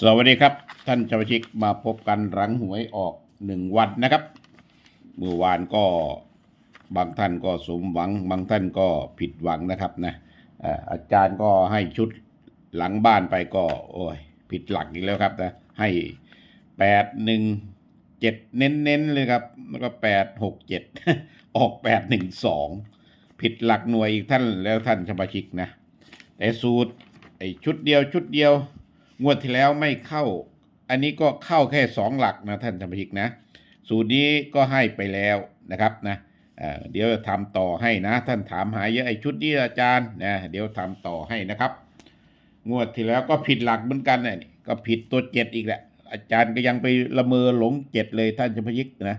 สวัสดีครับ ท่านชาวชิกมาพบกันหลังหวยออกหนึ่งวันนะครับ เมื่อวานก็บางท่านก็สมหวัง บางท่านก็ผิดหวังนะครับนะเอ่ออาจารย์ก็ให้ชุดหลังบ้านไปก็ โอ้ยผิดหลักอีกแล้วครับนะให้แปดหนึ่งเจ็ดเน้นๆเลยครับ แล้วก็แปดหกเจ็ดออกแปดหนึ่งสองผิดหลักหน่วยอีกท่านแล้วท่านชาวชิกนะแต่สูตรไอ้ชุดเดียวชุดเดียว งวดที่แล้วไม่เข้า อันนี้ก็เข้าแค่สองหลักนะท่านสมาชิกนะ สูตรนี้ก็ให้ไปแล้วนะครับนะเเดี๋ยวทำต่อให้นะ ท่านถามหาเยอะไอชุดนี้อาจารย์นะเดี๋ยวทำต่อให้นะครับ งวดที่แล้วก็ผิดหลักเหมือนกันนะนี่ก็ผิดตัวเจ็ดอีกแหละอาจารย์ก็ยังไปละเมอหลงเจ็ดเลยท่านสมาชิกนะ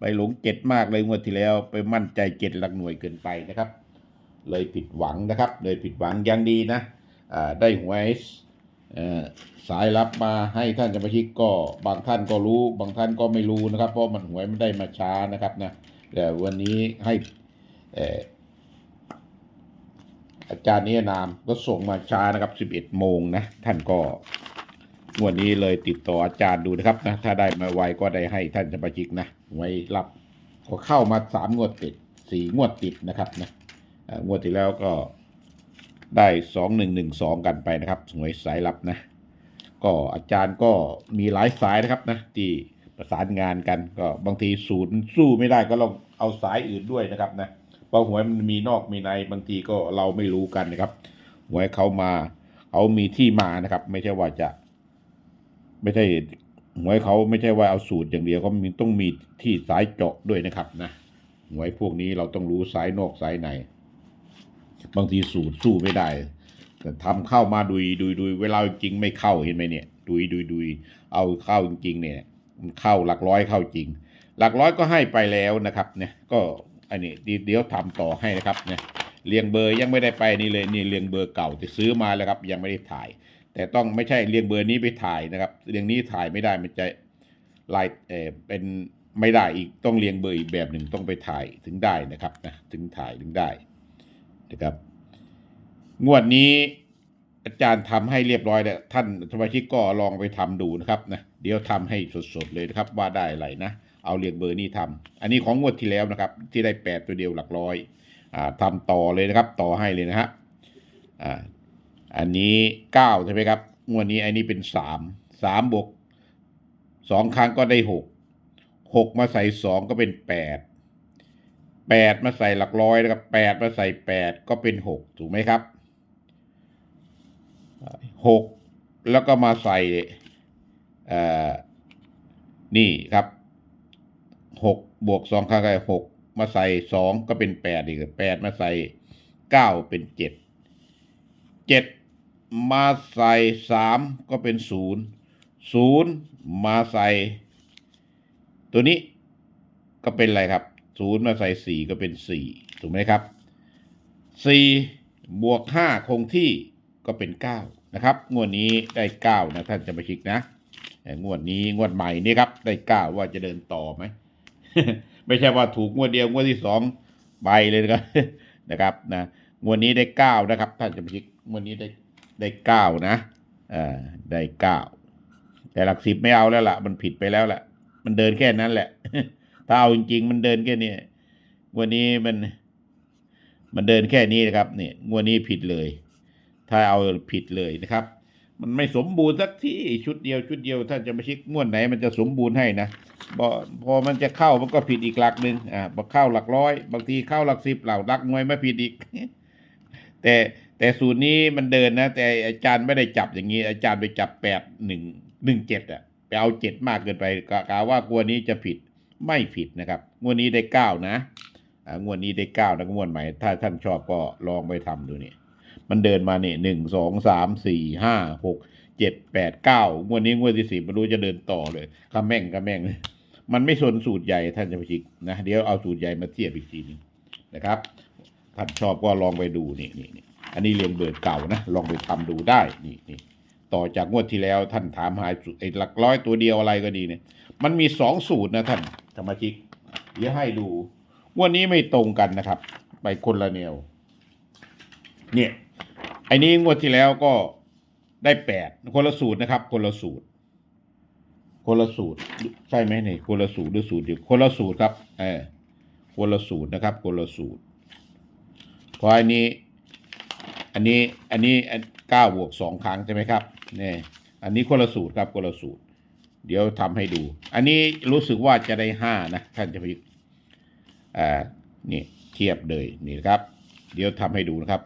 ไปหลงเจ็ดมากเลยงวดที่แล้ว ไปมั่นใจเจ็ดหลักหน่วยเกินไปนะครับ เลยผิดหวังนะครับ เลยผิดหวังยังดีนะได้หวยเอ่อ สายรับมาให้ท่านสมาชิกก็บางท่านก็รู้ บางท่านก็ไม่รู้นะครับ เพราะมันหวยไม่ได้มาช้านะครับนะแต่วันนี้ให้เอ่อาจารย์นิยนามก็ส่งมาช้านะครับ 11 โมงนะ ท่านก็วดนี้เลยติดต่ออาจารย์ดูนะครับนะ ถ้าได้มาไวก็ได้ให้ท่านสมาชิกนะ ไว้รับก็เข้ามาสามงวดติดสี่งวดติดนะครับนะอ่องวดที่แล้วก็ ได้สองหนึ่งหนึ่งสองกันไปนะครับหวยสายลับนะ ก็อาจารย์ก็มีหลายสายนะครับนะที่ประสานงานกันก็บางทีศูนย์สู้ไม่ได้ก็ลองเอาสายอื่นด้วยนะครับนะเพราะหวยมันมีนอกมีในบางทีก็เราไม่รู้กันนะครับหวยเขามาเขามีที่มานะครับ ไม่ใช่ว่าจะ ไม่ใช่หวยเขาไม่ใช่ว่าเอาสูตรอย่างเดียวเขามีต้องมีที่สายเจาะด้วยนะครับนะหวยพวกนี้เราต้องรู้สายนอกสายใน บางทีสูตรสู้ไม่ได้ แต่ทำเข้ามาดุยดุยดุยเวลาจริงไม่เข้าเห็นไหมเนี่ย ดุยดุยดุยเอาเข้าจริงๆเนี่ยมันเข้าหลักร้อยเข้าจริง หลักร้อยก็ให้ไปแล้วนะครับเนี่ยก็อันนี้เดี๋ยวเดี๋ยวทำต่อให้นะครับเนี่ยเรียงเบอร์ยังไม่ได้ไปนี่เลยนี่เรียงเบอร์เก่าที่ซื้อมาแล้วครับ ยังไม่ได้ถ่าย แต่ต้องไม่ใช่เรียงเบอร์นี้ไปถ่ายนะครับ เรียงนี้ถ่ายไม่ได้มันจะลายเออเป็นไม่ได้อีกต้องเรียงเบอร์อีกแบบหนึ่งต้องไปถ่ายถึงได้นะครับนะถึงถ่ายถึงได้ นะครับ งวดนี้อาจารย์ทำให้เรียบร้อยแล้วท่านสมาชิกก็ลองไปทำดูนะครับนะเดี๋ยวทำให้สดๆเลยนะครับว่าได้อะไรนะ เอาเรียงเบอร์นี้ทำอันนี้ของงวดที่แล้วนะครับ ที่ได้แปดตัวเดียวหลักร้อยอ่าทำต่อเลยนะครับ ต่อให้เลยนะฮะอ่าอันนี้เก้าใช่ไหมครับงวดนี้อันนี้เป็นสามสามบวกสองครั้งก็ได้หกหกมาใส่สองก็เป็นแปด แปดมาใส่หลักร้อยนะครับแปดมาใส่แปดก็เป็นหกถูกไหมครับหกแล้วก็มาใส่เออนี่ครับหกบวกสองครั้งก็หกมาใส่สองก็เป็นแปดอีกแปดมาใส่เก้าเป็นเจ็ดเจ็ดมาใส่สามก็เป็นศูนย์ศูนย์มาใส่ ตัวนี้ก็เป็นอะไรครับ ศูนย์มาใส่สี่ก็เป็นสี่ถูกไหมครับสี่บวกห้าคงที่ก็เป็นเก้านะครับ งวดนี้ได้เก้านะท่านจะมาคิกนะแต่งวดนี้งวดใหม่นี่ครับ ได้เก้าว่าจะเดินต่อไหมไม่ใช่ว่าถูกงวดเดียวงวดที่สองไปเลยนะครับนะครับนะงวดนี้ได้เก้านะครับ ท่านจะมาคิกงวดนี้ได้ได้เก้านะอ่าได้เก้าแต่หลักสิบไม่เอาแล้วล่ะ มันผิดไปแล้วล่ะมันเดินแค่นั้นแหละ ถ้าเอาจริงๆ มันเดินแค่นี้งวันนี้มันมันเดินแค่นี้นะครับเนี่ยงวดนี้ผิดเลย ถ้าเอาผิดเลยนะครับ มันไม่สมบูรณ์สักที่ชุดเดียวชุดเดียวท่านจะมาช็คงวดไหน มันจะสมบูรณ์ให้นะพอพอมันจะเข้ามันก็ผิดอีกหลักหนึ่งอ่าพอเข้าหลักร้อย บางทีเข้าหลักสิบเหล่ารักมวยไม่ผิดอีก แต่แต่สูตรนี้มันเดินนะ แต่อาจารย์ไม่ได้จับอย่างนี้ อาจารย์ไปจับแปดหนึ่งหนึ่งเจ็ดอะไปเอาเจ็ดมากเกินไปกะว่า กลัวนี้จะผิด ไม่ผิดนะครับ งวดนี้ได้เก้านะอ่างวดนี้ได้เก้านะงวดใหม่ ถ้าท่านชอบก็ลองไปทำดูนี่มันเดินมาเนี่ยหนึ่งสองสามสี่ห้าหกเจ็ดแปดเก้างวดนี้งวดที่สี่ไม่รู้จะเดินต่อเลยขะแม่งขะแม่งเลยมันไม่สนสูตรใหญ่ท่านจะไปชิกนะเดี๋ยวเอาสูตรใหญ่มาเทียบอีกทีหนึงนะครับท่านชอบก็ลองไปดูนี่นี่นี่อันนี้เรียนเบิร์ดเก่านะลองไปทำดูได้นี่นี่ ต่อจากงวดที่แล้วท่านถามหาสูตรไอ้หลักร้อยตัวเดียวอะไรก็ดีเนี่ย มันมีสองสูตรนะท่านธรรมชิกเดี๋ยวให้ดูงวดนี้ไม่ตรงกันนะครับ ไปคนละแนว เนี่ยไอ้นี้งวดที่แล้วก็ได้แปดคนละสูตรนะครับ คนละสูตร คนละสูตรใช่ไหมนี่คนละสูตรหรือสูตรเดียวคนละสูตรครับเออคนละสูตรนะครับคนละสูตรเพราะอันนี้ อันนี้ อันนี้ เก้าบวกสองครั้งใช่ไหมครับนี่อันนี้คนละสูตรครับคนละสูตร เดี๋ยวทำให้ดู อันนี้รู้สึกว่าจะได้ห้านะ ท่านจะพิอ่านี่เทียบเลยนี่ครับ เดี๋ยวทำให้ดูนะครับ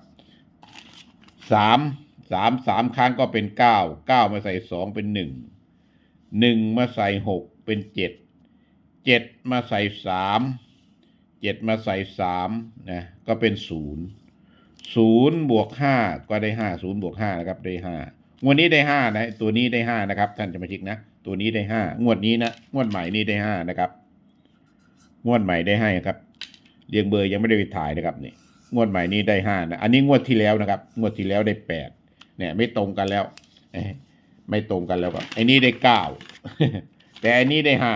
สามสามสามครั้งก็เป็นเก้าเก้ามาใส่สองเป็นหนึ่งหนึ่งมาใส่หกเป็นเจ็ดเจ็ดมาใส่สามเจ็ดมาใส่สามนะก็เป็นศูนย์ ศูนย์บวกห้าก็ได้ห้าศูนย์บวกห้านะครับได้ห้างวดนี้ได้ห้านะตัวนี้ได้ห้านะครับท่านจะมาชิกนะตัวนี้ได้ห้างวดนี้นะงวดใหม่นี้ได้ห้านะครับงวดใหม่ได้ให้ครับเรียงเบอร์ยังไม่ได้ไปถ่ายนะครับนี่งวดใหม่นี้ได้ห้านะอันนี้งวดที่แล้วนะครับงวดที่แล้วได้แปดเนี่ยไม่ตรงกันแล้วไม่ตรงกันแล้วครับไอ้นี้ได้เก้าแต่อันนี้ได้ห้า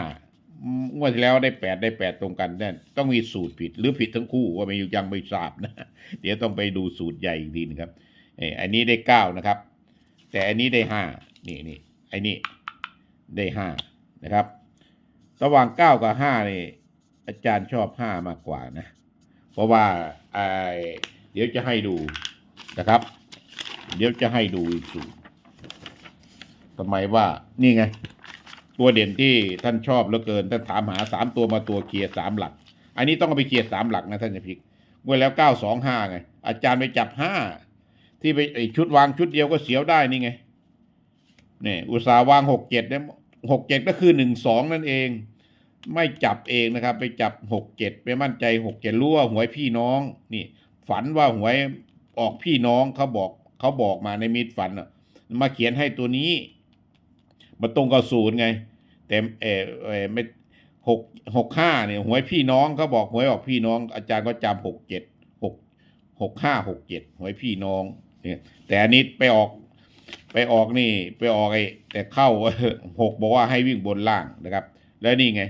งวดที่แล้วได้แปดได้แปดตรงกันนั่นต้องมีสูตรผิดหรือผิดทั้งคู่ว่าไม่ยังไม่ทราบนะ เดี๋ยวต้องไปดูสูตรใหญ่อีกทีนะครับเอ้อันนี้ได้เก้านะครับ แต่อันนี้ได้ห้านี่นี่ไอ้นี่ได้ห้านะครับ ระหว่างเก้ากับห้านี่อาจารย์ชอบห้ามากกว่านะ เพราะว่าไอเดี๋ยวจะให้ดูนะครับ เดี๋ยวจะให้ดูอีกสูตรทำไมว่านี่ไง ตัวเด่นที่ท่านชอบเหลือเกินท่านถามหาสามตัวมาตัวเคลียร์สามหลัก อันนี้ต้องเอาไปเคลียร์สามหลักนะท่านจะพิกเมื่อแล้วเก้าสองห้าไง อาจารย์ไปจับห้าที่ไปไอชุดวางชุดเดียวก็เสียวได้นี่ไงเนี่ยอุตสาห์วางหกเจ็ดเนี่ยหกเจ็ดก็คือหนึ่งสองนั่นเอง ไม่จับเองนะครับ ไปจับหกเจ็ดไปมั่นใจหกเจ็ดรู้ว่าหวยพี่น้องนี่ ฝันว่าหวยออกพี่น้องเขาบอกเขาบอกมาในมิตฝันมาเขียนให้ตัวนี้ มาตรงกับศูนย์ไง แต่เออเออไม่หกหกห้าเนี่ยหวยพี่น้องเขาบอกหวยออกพี่น้อง อาจารย์ก็จำหกเจ็ดหกหกห้าหกเจ็ดหวยพี่น้องเนี่ยแต่อันนี้ไปออกไปออกนี่ไปออกไอ้แต่เข้าหกบอกว่าให้วิ่งบนล่างนะครับ แล้วนี่ไง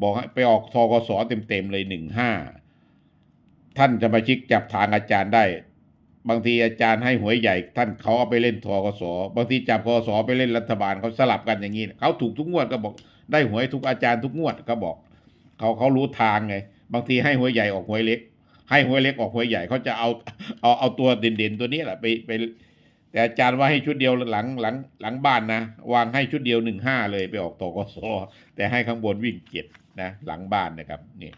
บอกให้ไปออกทกสเต็มๆเลยหนึ่งห้าท่านจะมาชิกจับทางอาจารย์ได้ บางทีอาจารย์ให้หวยใหญ่ ท่านเขาเอาไปเล่นทกสบางทีจับกสไปเล่นรัฐบาลเขาสลับกันอย่างนี้เขาถูกทุกงวดก็บอก ได้หวยทุกอาจารย์ทุกงวดก็บอกเขาเขารู้ทางไง บางทีให้หวยใหญ่ออกหวยเล็ก ให้หวยเล็กออกหวยใหญ่เขาจะเอาเอาเอาตัวเด่นๆตัวนี้แหละไปไป แต่อาจารย์ว่าให้ชุดเดียวหลังหลังหลังบ้านนะวางให้ชุดเดียวหนึ่งห้าเลยไปออกตกสแต่ให้ข้างบนวิ่งเจ็ดนะหลังบ้านนะครับนี่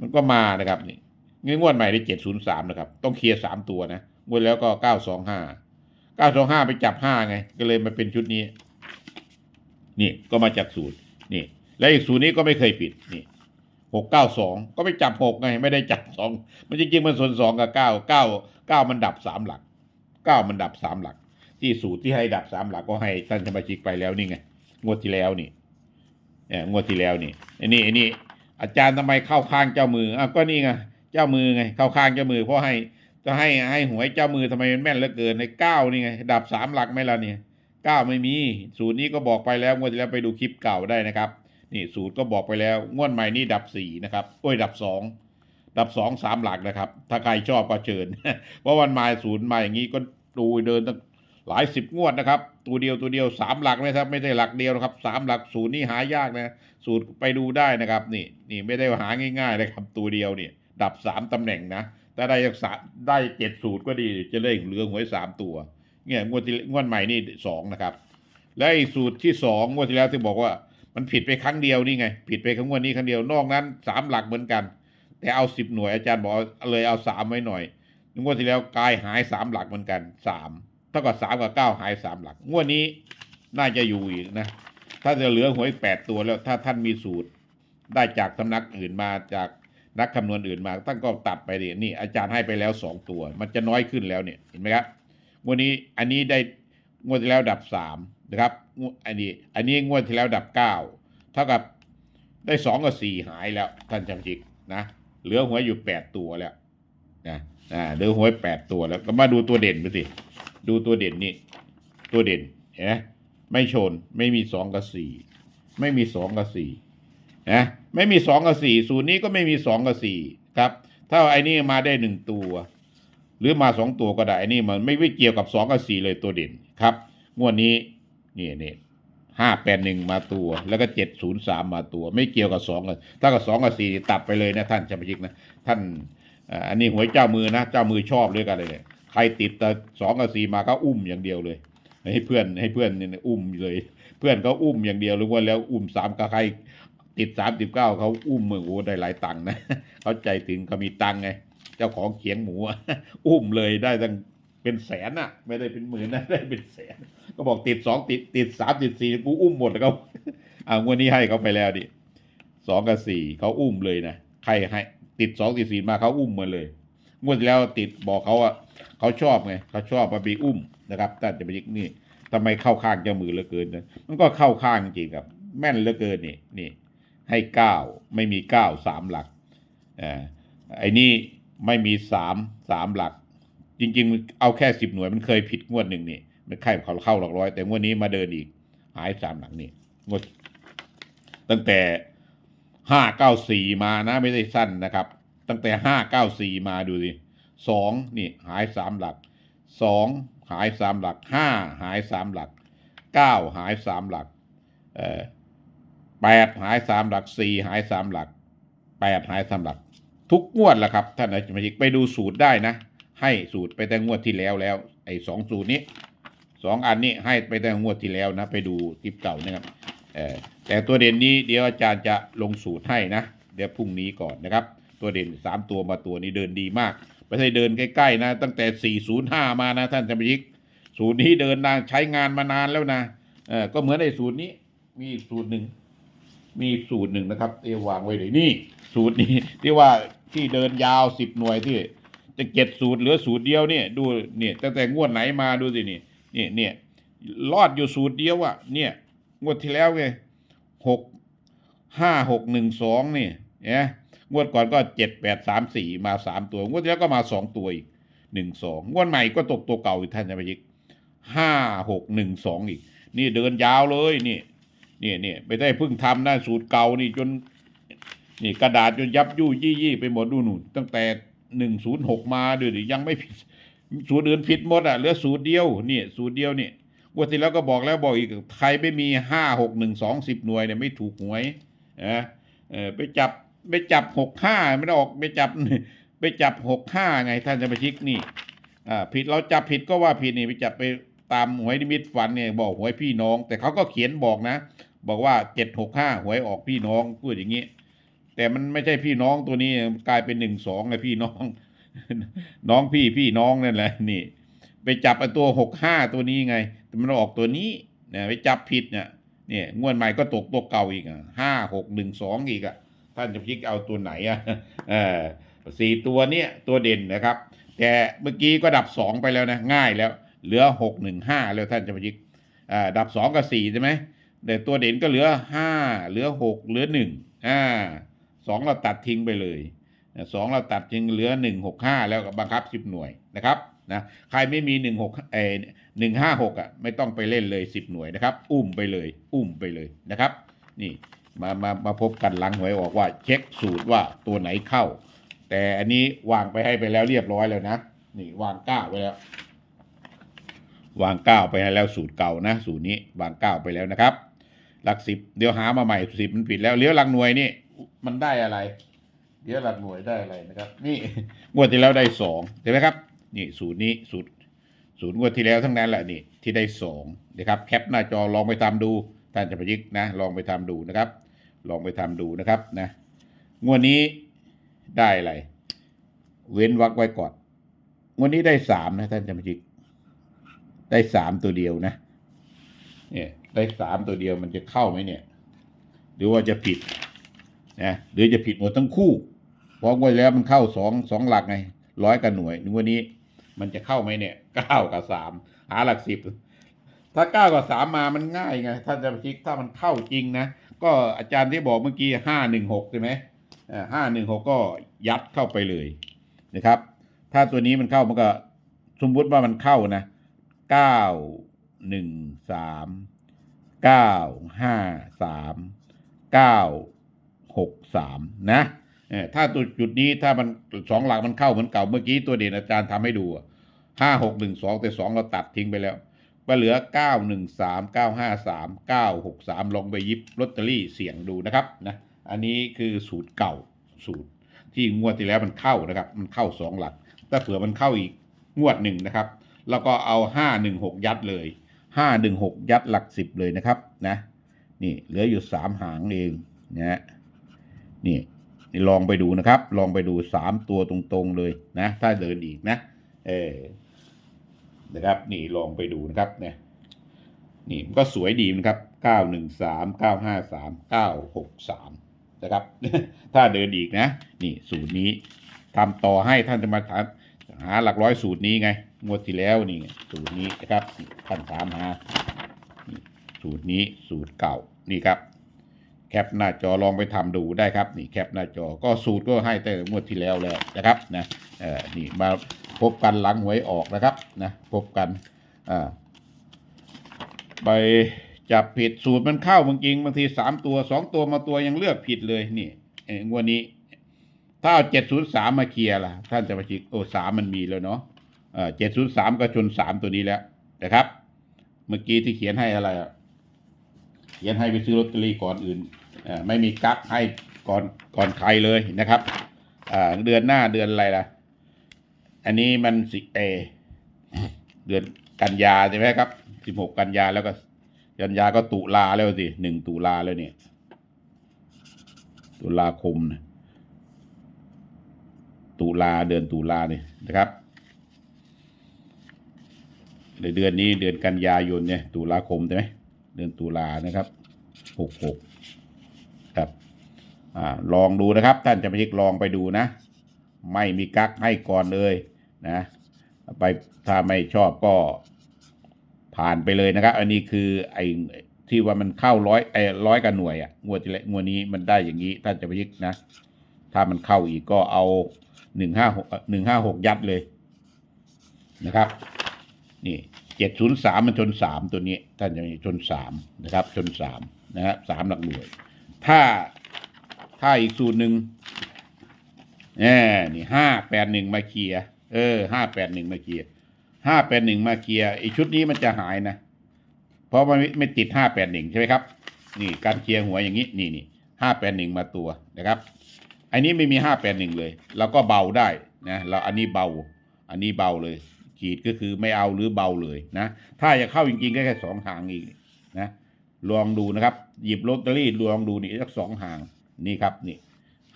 มันก็มานะครับนี่ งินงวดใหม่ได้เจ็ดศูนย์สามนะครับ ต้องเคลียร์สามตัวนะงวดแล้วก็เก้าสองห้าเก้าสองห้าไปจับห้าไง ก็เลยมาเป็นชุดนี้ นี่ก็มาจากสูตรนี่ และอีกสูตรนี้ก็ไม่เคยผิดนี่หกเก้าสองก็ไปจับหกไง ไม่ได้จับสองมันจริงๆมันส่วนสองกับเก้าเก้าเก้ามันดับสามหลักเก้ามันดับสามหลัก ที่สูตรที่ให้ดับสามหลักก็ให้ท่านสมาชิกไปแล้วนี่ไงงวดที่แล้วนี่เนี่ยงวดที่แล้วนี่ไอ้นี่ไอ้นี่อาจารย์ทำไมเข้าข้างเจ้ามืออะก็นี่ไง เจ้ามือไง เข้าข้างเจ้ามือเพราะให้จะให้ให้หวยเจ้ามือทำไมมันแม่นเหลือเกินในเก้านี่ไง ดับสามหลักไหมล่ะเนี่ยเก้าไม่มีสูตรนี้ก็บอกไปแล้วงวดที่แล้วไปดูคลิปเก่าได้นะครับ นี่สูตรก็บอกไปแล้วงวดใหม่นี่ดับสี่นะครับโอ้ยดับสองดับสองสามหลักนะครับ ถ้าใครชอบก็เชิญเพราะวันมาศูนย์มาอย่างนี้ก็ดูเดินตั้งหลายสิบงวดนะครับ ตัวเดียวตัวเดียวสามหลักนะครับไม่ใช่หลักเดียวนะครับสามหลักศูนย์นี่หายากนะ สูตรไปดูได้นะครับ นี่นี่ไม่ได้หาง่าย ๆ นะครับ ตัวเดียวเนี่ย ดับสามตำแหน่งนะถ้าได้จากสามได้เจ็ดสูตรก็ดีจะเล่เหลือหวยสามตัวเนี่ยงวดที่งวดใหม่นี่สองนะครับ และอีกสูตรที่สองงวดที่แล้วที่บอกว่า มันผิดไปครั้งเดียวนี่ไง ผิดไปครั้งวันนี้ครั้งเดียวนอกนั้นสามหลักเหมือนกัน แต่เอาสิบหน่วยอาจารย์บอกเลยเอาสามไว้หน่อยงวดที่แล้วกายหายสามหลักเหมือนกันสามเท่ากับสามกับเก้าหายสามหลัก งวดนี้น่าจะอยู่อีกนะ ถ้าจะเหลือหวยแปดตัวแล้วถ้าท่านมีสูตรได้จากสำนักอื่นมาจาก นักคำนวณอื่นมาท่านก็ตัดไปดินี่อาจารย์ให้ไปแล้วสองตัว มันจะน้อยขึ้นแล้วเนี่ยเห็นไหมครับงวดนี้อันนี้ได้งวดที่แล้วดับสามนะครับงวดอันนี้อันนี้งวดที่แล้วดับเก้าเท่ากับได้สองกับสี่หายแล้วท่านจำจิกนะเหลือหวยอยู่แปดตัวแล้วนะอ่าเหลือหวยแปดตัวแล้วก็มาดูตัวเด่นไปสิดูตัวเด่นนี่ตัวเด่นเห็นไหมไม่ชนไม่มีสองกับสี่ไม่มีสองกับสี่ นะไม่มีสองกับสี่สูตรนี้ก็ไม่มีสองกับสี่ครับ ถ้าไอ้นี่มาได้หนึ่งตัว หรือมาสองตัวก็ได้ไอ้นี่มันไม่ไม่เกี่ยวกับสองกับสี่เลยตัวเด่นครับ งวดนี้นี่นี่ห้าแปดหนึ่งมาตัว แล้วก็เจ็ดศูนย์สามมาตัว ไม่เกี่ยวกับสองเลยถ้ากับสองกับสี่ตัดไปเลยนะท่านจำพิกนะท่านอันนี้หวยเจ้ามือนะเจ้ามือชอบด้วยกันเลยเนี่ยใครติดแต่สองกับสี่มาก็อุ้มอย่างเดียวเลย ให้เพื่อนให้เพื่อนนี่อุ้มเลย เพื่อนเขาอุ้มอย่างเดียวหรือว่าแล้วอุ้มสามกับใคร ติดสามสิบเก้าเขาอุ้มมือโอ้ได้หลายตังค์นะเขาใจถึงเขามีตังค์ไง เจ้าของเขียงหมูอุ้มเลยได้ตั้งเป็นแสนอะไม่ได้เป็นหมื่นนะได้เป็นแสน ก็บอกติดสองติดติดสามติดสี่กูอุ้มหมดแล้วก็อ่างวดนี้ให้เขาไปแล้วดิสองกับสี่เขาอุ้มเลยนะใครให้ ติดสองติดสี่มาเขาอุ้มมาเลยงวดแล้วติดบอกเขาอะเขาชอบไงเขาชอบมาบีอุ้มนะครับแต่จะไปยิกนี่ทำไมเข้าข้างเจ้ามือเหลือเกินนะมันก็เข้าข้างจริงครับ แม่นเหลือเกินนี่นี่ ให้เก้าไม่มีเก้าสามหลักอ่าไอ้นี่ไม่มีสามสามหลัก จริง ๆ เอาแค่สิบหน่วยมันเคยผิดงวดหนึ่งนี่มันค่เขาเข้าหลักร้อย แต่งวดนี้มาเดินอีก หายสามหลักนี่งวดตั้งแต่ห้าเก้าสี่มานะ ไม่ได้สั้นนะครับ ตั้งแต่ห้าเก้าสี่มาดูสิสองนี่หายสามหลักสองหายสามหลักห้าหายสามหลักเก้าหายสามหลัก เอ่อ แปดหายสามหลักสี่หายสามหลักแปดหายสามหลัก ทุกงวดแหละครับท่านอาจารย์ไปดูสูตรได้นะ ให้สูตรไปแต่งวดที่แล้วแล้วไอ้สองสูตรนี้สองอันนี้ให้ไปแต่งวดที่แล้วนะ ไปดูคลิปเก่านะครับเออแต่ตัวเด่นนี้เดี๋ยวอาจารย์จะลงสูตรให้นะ เดี๋ยวพรุ่งนี้ก่อนนะครับ ตัวเด่นสามตัวมาตัวนี้เดินดีมากไม่ใช่เดินใกล้ๆนะ ตั้งแต่ 405 มานะท่านจำยิก สูตรนี้เดินนางใช้งานมานานแล้วนะเออก็เหมือนไอ้สูตรนี้มีอีกสูตรหนึ่ง มีสูตรหนึ่งนะครับที่วางไว้เลยนี่ สูตรนี้ที่ว่าที่เดินยาวสิบหน่วยที่ จะเก็บสูตรเหลือสูตรเดียวเนี่ยดูเนี่ยตั้งแต่งวดไหนมาดูสินี่นี่เนี่ยรอดอยู่สูตรเดียวอะเนี่ยงวดที่แล้วไงหกห้าหกหนึ่งสองนี่เนี่ยงวดก่อนก็เจ็ดแปดสามสี่มาสามตัว งวดที่แล้วก็มาสองตัวอีกหนึ่งสองงวดใหม่ก็ตกตัวเก่าอีกท่านจะไปยิกห้าหกหนึ่งสองอีก นี่เดินยาวเลยนี่ เนี่ยเนี่ยไม่ได้เพิ่งทำนะสูตรเก่านี่จนนี่กระดาษจนยับยุยี่ยี่ไปหมดดูหนุนตั้งแต่หนึ่งศูนย์หกมาดูดิยังไม่ผิดสูตรอื่นผิดหมดอะเหลือสูตรเดียวนี่สูตรเดียวเนี่งวันที่แล้วก็บอกแล้วบอกอีกใครไม่มีห้าหกหนึ่งสองสิบหน่วยเนี่ยไม่ถูกหวยนะเออไปจับไปจับหกห้าไม่ได้ออกไปจับไปจับหกห้าไงท่านจะไปชิกนี่อ่าผิดเราจับผิดก็ว่าผิดนี่ไปจับไปตามหวยนิมิตฝันเนี่ยบอกหวยพี่น้อง แต่เขาก็เขียนบอกนะ บอกว่าเจ็ดหกห้าหวยออกพี่น้องพูดอย่างนี้ แต่มันไม่ใช่พี่น้องตัวนี้กลายเป็นหนึ่งสองไงพี่น้อง น้องพี่พี่น้องนั่นแหละนี่ ไปจับไอ้ตัวหกห้าตัวนี้ไง แต่มันออกตัวนี้เนี่ยไปจับผิดเนี่ยเนี่ยงวดใหม่ก็ตกตัวเก่าอีกอะห้าหกหนึ่งสองอีกอะท่านจะพลิกเอาตัวไหนอะเออสี่ตัวเนี้ยตัวเด่นนะครับ แต่เมื่อกี้ก็ดับสองไปแล้วนะง่ายแล้ว เหลือหกหนึ่งห้าแล้วท่านจะพลิกอ่าดับสองกับสี่ใช่ไหม แต่ตัวเด่นก็เหลือห้าเหลือหกเหลือหนึ่งอ่าสองเราตัดทิ้งไปเลยสองเราตัดจึงเหลือหนึ่งหกห้าแล้วก็บังคับสิบหน่วยนะครับนะใครไม่มีหนึ่งหกเอหนึ่งห้าหกอะไม่ต้องไปเล่นเลยสิบหน่วยนะครับ อุ้มไปเลย อุ้มไปเลยนะครับ นี่มามามาพบกันหลังหวยออกว่า เช็คสูตรว่าตัวไหนเข้า แต่อันนี้วางไปให้ไปแล้วเรียบร้อยแล้วนะนี่วางก้าไปแล้ว วางก้าไปแล้วสูตรเก่านะ สูตรนี้วางก้าไปแล้วนะครับ หลักสิบเดี๋ยวหามาใหม่สิบมันผิดแล้วเลี้ยวหลักหน่วยนี่ มันได้อะไรเดี๋ยวหลักหน่วยได้อะไรนะครับ นี่งวดที่แล้วได้สองเห็นไหมครับ นี่สูตรนี้สูตรสูตรงวดที่แล้วทั้งนั้นแหละนี่ที่ได้สองนะครับแคปหน้าจอลองไปทำดูท่านจะประยิกนะลองไปทำดูนะครับ ลองไปทำดูนะครับนะงวดนี้ได้อะไร เว้นวักไว้ก่อนงวดนี้ได้สามนะท่านจะประยิกได้สามตัวเดียวนะเนี่ย ได้สามตัวเดียวมันจะเข้าไหมเนี่ย หรือว่าจะผิดนะหรือจะผิดหมดทั้งคู่เพราะว่าแล้วมันเข้าสองสองหลักไงร้อยกับหน่วยนึกว่านี้ มันจะเข้าไหมเนี่ยเก้ากับสามหาหลักสิบถ้าเก้ากับสามมามันง่ายไงถ้าจะคิดถ้ามันเข้าจริงนะก็อาจารย์ที่บอกเมื่อกี้ห้าหนึ่งหกใช่ไหมห้าหนึ่งหกก็ยัดเข้าไปเลยนะครับ ถ้าตัวนี้มันเข้ามันก็สมมติว่ามันเข้านะเก้าหนึ่งสาม เก้าห้าสามเก้าหกสามนะเออถ้าตัวจุดนี้ถ้ามันสองหลักมันเข้าเหมือนเก่าเมื่อกี้ตัวเด่นอาจารย์ทำให้ดูห้าหกหนึ่งสองแต่สองเราตัดทิ้งไปแล้วก็เหลือเก้าหนึ่งสามเก้าห้าสามเก้าหกสามลองไปยิบลอตเตอรี่เสี่ยงดูนะครับนะอันนี้คือสูตรเก่าสูตรที่งวดที่แล้วมันเข้านะครับ มันเข้าสองหลักถ้าเผื่อมันเข้าอีกงวดหนึ่งนะครับ แล้วก็เอาห้าหนึ่งหกยัดเลย ห้าหนึ่งหกยัดหลักสิบเลยนะครับนะนี่เหลืออยู่สามหางเองนะฮะนี่นี่ลองไปดูนะครับ ลองไปดูสามตัวตรงๆเลยนะ ถ้าเดินอีกนะ เออนะครับ นี่ลองไปดูนะครับเนี่ยนี่มันก็สวยดีนะครับเก้าหนึ่งสามเก้าห้าสามเก้าหกสามนะครับ ถ้าเดินอีกนะ นี่สูตรนี้ทำต่อให้ท่านจะมาถามหาหลักร้อยสูตรนี้ไง งวดที่แล้วนี่สูตรนี้นะครับท่านถามหาสูตรนี้สูตรเก่านี่ครับ แคปหน้าจอลองไปทำดูได้ครับนี่แคปหน้าจอก็สูตรก็ให้แต่งวดที่แล้วแล้วนะครับนะเออนี่มาพบกันหลังหวยออกนะครับนะพบกันอ่าไปจับผิดสูตรมันเข้าบางจริงบางทีสามตัวสองตัวมาตัวยังเลือกผิดเลยนี่งวดนี้ถ้าเอาเจ็ดศูนย์สามมาเคลียร์ล่ะ ท่านจะมาชิกโอ้สามมันมีแล้วเนาะ เออเจ็ดศูนย์สามก็ชนสามตัวนี้แล้วนะครับ เมื่อกี้ที่เขียนให้อะไรเขียนให้ไปซื้อลอตเตอรี่ก่อนอื่นอ่าไม่มีกั๊กให้ก่อนก่อนใครเลยนะครับอ่าเดือนหน้าเดือนอะไรล่ะ อันนี้มันสิเอเดือนกันยาใช่ไหมครับสิบหกกันยาแล้วก็กันยาก็ตุลาแล้วสิหนึ่งตุลาแล้วเนี่ย ตุลาคมนะตุลาเดือนตุลาเนี่ยนะครับ ในเดือนนี้เดือนกันยายนเนี่ยตุลาคมใช่ไหมเดือนตุลานะครับหกหกครับอ่าลองดูนะครับ ท่านจะไปเช็คลองไปดูนะ ไม่มีกั๊กให้ก่อนเลยนะไปถ้าไม่ชอบก็ผ่านไปเลยนะครับ อันนี้คือไอ้ที่ว่ามันเข้าร้อยไอ้ร้อยกับหน่วยอะงวดที่แล้วงวดนี้มันได้อย่างนี้ท่านจะไปเช็คนะ ถ้ามันเข้าอีกก็เอาหนึ่งห้าหกหนึ่งห้าหกยัดเลยนะครับ นี่เจ็ดศูนย์สามมันชนสามตัวนี้ ท่านจะมีชนสามนะครับ ชนสามนะครับสามหลักหน่วย ถ้าถ้าอีกสูตรหนึ่งแน่นี่ห้าแปดหนึ่งมาเคลียร์เออห้าแปดหนึ่งมาเคลียร์ห้าแปดหนึ่งมาเคลียร์ไอชุดนี้มันจะหายนะ เพราะมันไม่ติดห้าแปดหนึ่งใช่ไหมครับ นี่การเคลียร์หัวอย่างนี้นี่นี่ห้าแปดหนึ่งมาตัวนะครับอันนี้ไม่มีห้าแปดหนึ่งเลย เราก็เบาได้นะเราอันนี้เบา อันนี้เบาเลย ขีดก็คือไม่เอาหรือเบาเลยนะ ถ้าจะเข้าจริงๆก็แค่สองหางอีกนะลองดูนะครับ หยิบลอตเตอรี่ลองดูนี่สักสองหางนี่ครับนี่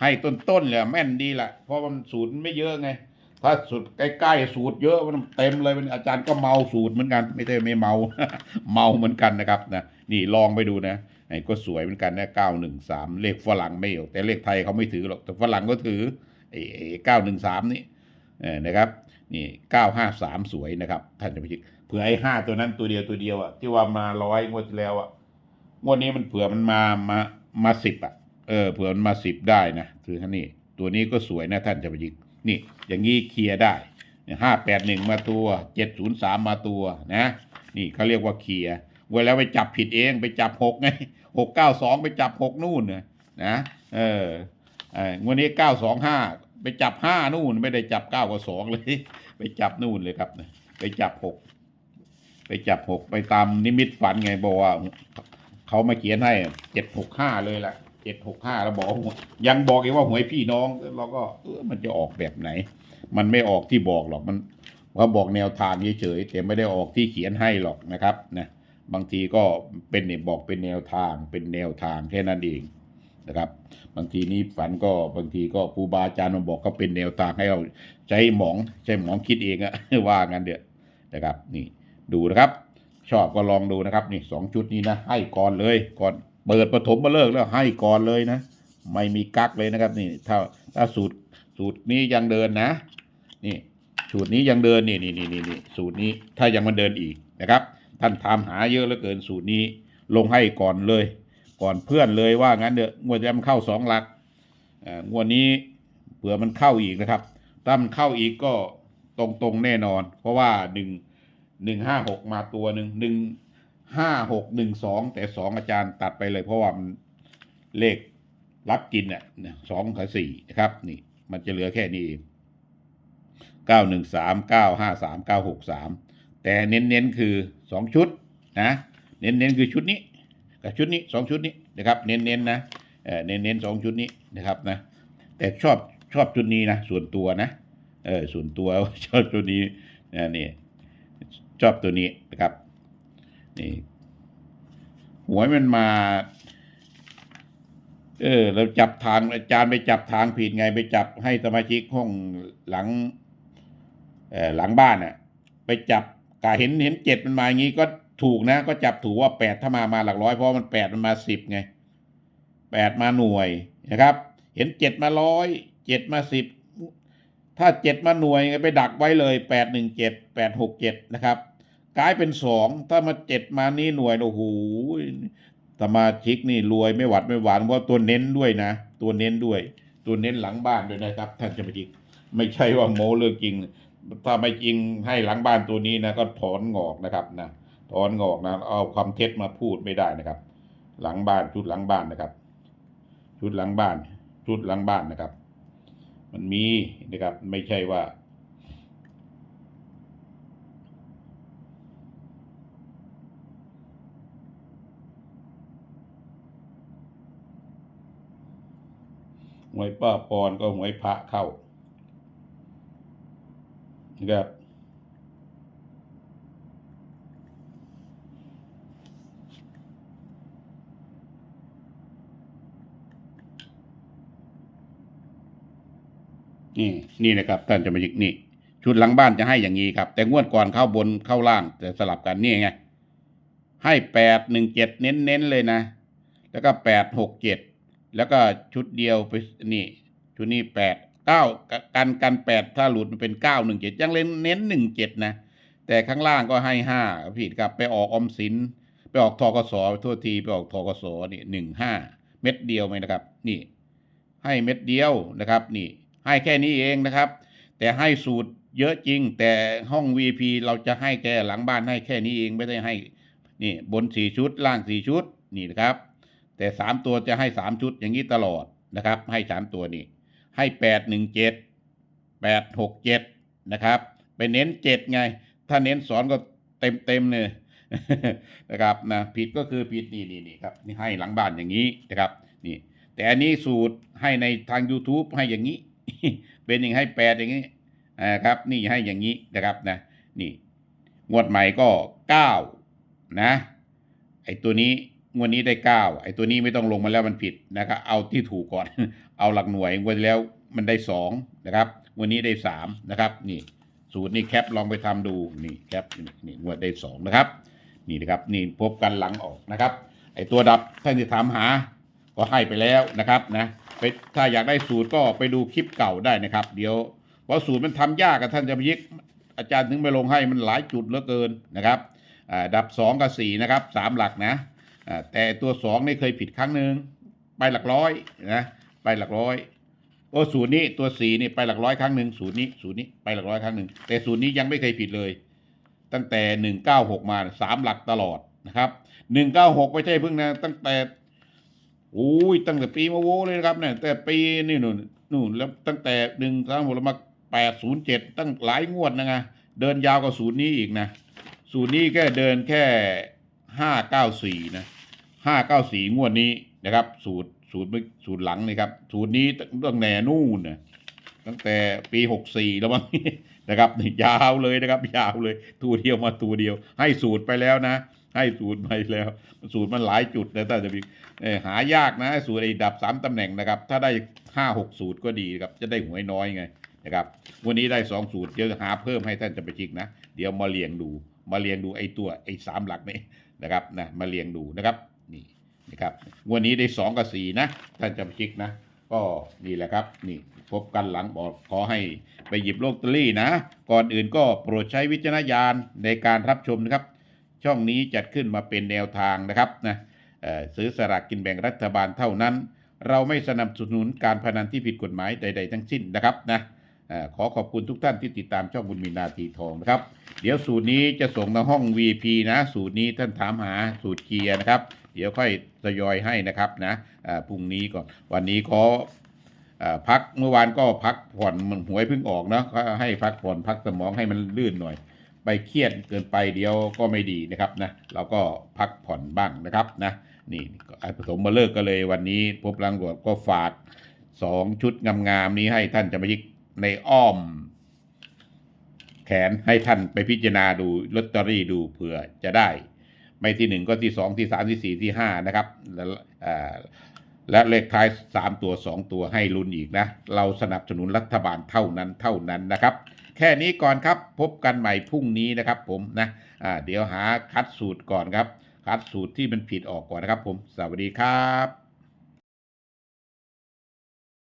ให้ต้นๆเลยแม่นดีละเพราะมันสูตรไม่เยอะไง ถ้าสูตรใกล้ๆสูตรเยอะมันเต็มเลยมันอาจารย์ก็เมาสูตรเหมือนกัน ไม่ใช่ไม่เมาเมาเหมือนกันนะครับนะนี่ลองไปดูนะไอ้ก็สวยเหมือนกันนะเก้าหนึ่งสามเลขฝรั่งไม่เอาแต่เลขไทยเขาไม่ถือหรอกแต่ฝรั่งก็ถือไอ้เก้าหนึ่งสามนี่นะครับ นี่เก้าห้าสามสวยนะครับท่านจะไปคิดเผื่อไอ้ห้าตัวนั้นตัวเดียวตัวเดียวอะที่ว่ามาร้อยงวดที่แล้วอะงวดนี้มันเผื่อมันมามามาสิบอะเออเผื่อมันมาสิบได้นะคือท่านนี่ตัวนี้ก็สวยนะท่านจะไปยิงนี่ อย่างนี้เคลียร์ได้ห้าแปดหนึ่งมาตัวเจ็ดศูนย์สามมาตัวนะ นี่เขาเรียกว่าเคลียร์เวลาไปจับผิดเองไปจับหกไงหกเก้าสองไปจับหกนู่นนะนะเออเอองวดนี้เก้าสองห้าไปจับห้านู่นไม่ได้จับเก้ากับสองเลย ไปจับนู่นเลยครับไปจับหกไปจับหกไปตามนิมิตฝันไงบอกว่าเขามาเขียนให้เจ็ดหกห้าเลยล่ะเจ็ดหกห้าแล้วบอกยังบอกอีกว่าหวยพี่น้องเราก็เออมันจะออกแบบไหน มันไม่ออกที่บอกหรอกมันเขาบอกแนวทางเฉยๆแต่ไม่ได้ออกที่เขียนให้หรอกนะครับนะบางทีก็เป็นเนี่ยบอกเป็นแนวทางเป็นแนวทางแค่นั้นเอง นะครับ บางทีนี้ฝันก็บางทีก็ครูบาอาจารย์มาบอกก็เป็นแนวทางให้เราใช้หมองใช้หมองคิดเองอะว่างั้นเดี๋ยวนะครับ นี่ดูนะครับ ชอบก็ลองดูนะครับ นี่สองชุดนี้นะ ให้ก่อนเลยก่อนเปิดปฐมมาเลิกแล้วให้ก่อนเลยนะ ไม่มีกักเลยนะครับนี่ถ้าถ้าสูตรสูตรนี้ยังเดินนะ นี่สูตรนี้ยังเดินนี่นี่นี่นี่นี่สูตรนี้ถ้ายังมันเดินอีกนะครับ ท่านถามหาเยอะเหลือเกินสูตรนี้ลงให้ก่อนเลย ก่อนเพื่อนเลยว่างั้นเถอะงวดจะมันเข้าสองหลักอ่างวดนี้เผื่อมันเข้าอีกนะครับ ถ้ามันเข้าอีกก็ตรงตรงแน่นอน เพราะว่าหนึ่งหนึ่งห้าหกมาตัวหนึ่งหนึ่งห้าหกหนึ่งสองแต่สองอาจารย์ตัดไปเลย เพราะว่ามันเลขรับกินเนี่ยสองกับสี่นะครับนี่มันจะเหลือแค่นี้เองเก้าหนึ่งสามเก้าห้าสามเก้าหกสามแต่เน้นๆคือสองชุดนะ เน้นๆคือชุดนี้ กับชุดนี้สองชุดนี้นะครับ เน้นๆนะเออเน้นๆสองชุดนี้นะครับนะ แต่ชอบชอบชุดนี้นะส่วนตัวนะเออส่วนตัวชอบตัวนี้นะนี่ชอบตัวนี้นะครับนี่หวยมันมา เออ เราจับทางอาจารย์ไปจับทางผิดไงไปจับให้สมาชิกห้องหลัง เออหลังบ้านน่ะ ไปจับกาเห็นเห็นเจ็ดมันมาอย่างนี้ก็ ถูกนะ ก็จับถูกว่าแปดถ้ามามาหลักร้อยเพราะมันแปดมันมาสิบไงแปดมาหน่วยนะครับ เห็นเจ็ดมาร้อยเจ็ดมาสิบถ้าเจ็ดมาหน่วยไปดักไว้เลยแปดหนึ่งเจ็ดแปดหกเจ็ดนะครับ กลายเป็นสองถ้ามาเจ็ดมานี่หน่วยโอ้โหสมาชิกนี่รวยไม่หวัดไม่หวานเพราะตัวเน้นด้วยนะ ตัวเน้นด้วย ตัวเน้นหลังบ้านด้วยนะครับ ท่านจะมาจิกไม่ใช่ว่าโมเรื่องจริง ถ้าไม่จริงให้หลังบ้านตัวนี้นะก็ถอนงอกนะครับนะ ถอนงอกนะเอาความเท็จมาพูดไม่ได้นะครับ หลังบ้านชุดหลังบ้านนะครับ ชุดหลังบ้าน ชุดหลังบ้านนะครับ มันมีนะครับไม่ใช่ว่าหวยป้าปอนก็หวยพระเข้านะครับ นี่นี่นะครับท่านจะมายิกนี่ชุดหลังบ้านจะให้อย่างนี้ครับ แต่งวดก่อนเข้าบนเข้าล่างแต่สลับกันนี่ไงให้แปดหนึ่งเจ็ดเน้นๆเลยนะ แล้วก็แปดหกเจ็ดแล้วก็ชุดเดียวไปนี่ ชุดนี้แปดเก้ากันกันแปดถ้าหลุดมันเป็นเก้าหนึ่งเจ็ดยังเล่นเน้นหนึ่งเจ็ดนะ แต่ข้างล่างก็ให้ห้าผิดครับไปออกอมสิน ไปออกทกสโทษทีไปออกทกสนี่หนึ่งห้าเม็ดเดียวไหมนะครับ นี่ ให้เม็ดเดียวนะครับ นี่ ให้แค่นี้เองนะครับ แต่ให้สูตรเยอะจริง แต่ห้อง VP เราจะให้แค่หลังบ้านให้แค่นี้เองไม่ได้ให้นี่บนสี่ชุดล่างสี่ชุดนี่นะครับ แต่สามตัวจะให้สามชุดอย่างนี้ตลอดนะครับ ให้สามตัวนี่ให้แปดหนึ่งเจ็ดแปดหกเจ็ดนะครับ ไปเน้นเจ็ดไง ถ้าเน้นสอนก็เต็มเต็มเลยนะครับนะผิดก็คือผิดนี่นี่นี่ครับนี่ให้หลังบ้านอย่างนี้นะครับนี่แต่อันนี้สูตรให้ในทาง YouTube ให้อย่างนี้ เป็นอย่างให้แปดอย่างนี้อ่าครับ นี่ให้อย่างนี้นะครับนะ นี่งวดใหม่ก็เก้านะ ไอ้ตัวนี้งวดนี้ได้เก้าไอ้ตัวนี้ไม่ต้องลงมาแล้วมันผิดนะครับเอาที่ถูกก่อน เอาหลักหน่วยงวดแล้วมันได้สองนะครับงวดนี้ได้สามนะครับ นี่ สูตรนี่แคปลองไปทำดูนี่แคปนี่นี่งวดได้สองนะครับ นี่นะครับนี่พบกันหลังออกนะครับ ไอ้ตัวดับท่านที่ถามหาก็ให้ไปแล้วนะครับนะ ไปถ้าอยากได้สูตรก็ไปดูคลิปเก่าได้นะครับ เดี๋ยวเพราะสูตรมันทำยากกับท่านจะไปยิกอาจารย์ถึงไปลงให้มันหลายจุดเหลือเกินนะครับดับสองกับสี่นะครับสามหลักนะแต่ตัวสองนี่เคยผิดครั้งหนึ่งไปหลักร้อยนะไปหลักร้อยโอ้สูตรนี้ตัวสี่นี่ไปหลักร้อยครั้งหนึ่งสูตรนี้สูตรนี้ไปหลักร้อยครั้งหนึ่งแต่สูตรนี้ยังไม่เคยผิดเลย ตั้งแต่หนึ่งเก้าหกมาสามหลักตลอดนะครับหนึ่งเก้าหกไม่ใช่เพิ่งนะตั้งแต่ อ้ยตั้งแต่ปีมาโวเลยนะครับเนี่ยแต่ปีนี่นู่นนู่นแล้วตั้งแต่หนึ่งสามหกล้วมาแปดศูนย์เจ็ดตั้งหลายงวดนะไงเดินยาวกว่าศูนย์นี้อีกนะศูนย์นี้แค่เดินแค่ห้าเก้าสี่นะห้าเก้าสี่งวดนี้นะครับ สูตรสูตรมื่อสูตรหลังนี่ครับ สูตรนี้ตั้งแต่นู่นนะตั้งแต่ปีหกสี่แล้วมั้งนะครับนี่ยาวเลยนะครับ ยาวเลยตัวเดียวมาตัวเดียว ให้สูตรไปแล้วนะ ให้สูตรไปแล้ว สูตรมันหลายจุดนะถ้าจะมีหายากนะสูตรไอ้ดับสามตำแหน่งนะครับ ถ้าได้ห้าหกสูตรก็ดีครับจะได้หวยน้อยไงนะครับ วันนี้ได้สองสูตรเดี๋ยวหาเพิ่มให้ท่านจะไปจิกนะ เดี๋ยวมาเรียงดู มาเรียงดูไอ้ตัวไอ้สามหลักนี่นะครับนะมาเรียงดูนะครับนี่นะครับวันนี้ได้สองกับสี่นะท่านจะไปจิกนะก็นี่แหละครับนี่พบกันหลังบอกขอให้ไปหยิบโลอตเตอรี่นะ ก่อนอื่นก็โปรดใช้วิจารณญาณในการรับชมนะครับ ช่องนี้จัดขึ้นมาเป็นแนวทางนะครับนะซื้อสลากกินแบ่งรัฐบาลเท่านั้น เราไม่สนับสนุนการพนันที่ผิดกฎหมายใด ๆ ทั้งสิ้นนะครับนะขอขอบคุณทุกท่านที่ติดตามช่องบุญมีนาทีทองนะครับ เดี๋ยวสูตรนี้จะส่งมาห้อง VP นะ สูตรนี้ท่านถามหาสูตรเกียร์นะครับ เดี๋ยวค่อยทยอยให้นะครับนะพรุ่งนี้ก่อนวันนี้ขออพักเมื่อวานก็พักผ่อนมันหวยเพิ่งออกเนาะก็ให้พักผ่อนพักสมองให้มันลื่นหน่อย ไปเครียดเกินไปเดียวก็ไม่ดีนะครับนะเราก็พักผ่อนบ้างนะครับนะนี่ไอ้ผสมมาเลิกก็เลยวันนี้พบลังรวจก็ฝากสองชุดงามๆนี้ให้ท่านจะมายิกในอ้อม แขนให้ท่านไปพิจารณาดูลอตเตอรี่ดูเผื่อจะได้ ไม่ที่หนึ่งก็ที่สองที่สามที่สี่ที่ห้านะครับแล้วอ่าและเลขท้ายสามตัวสองตัวให้ลุ้นอีกนะ เราสนับสนุนรัฐบาลเท่านั้นเท่านั้นนะครับ แค่นี้ก่อนครับ พบกันใหม่พรุ่งนี้นะครับผมนะะเดี๋ยวหาคัดสูตรก่อนครับ คัดสูตรที่มันผิดออกก่อนนะครับผม สวัสดีครับ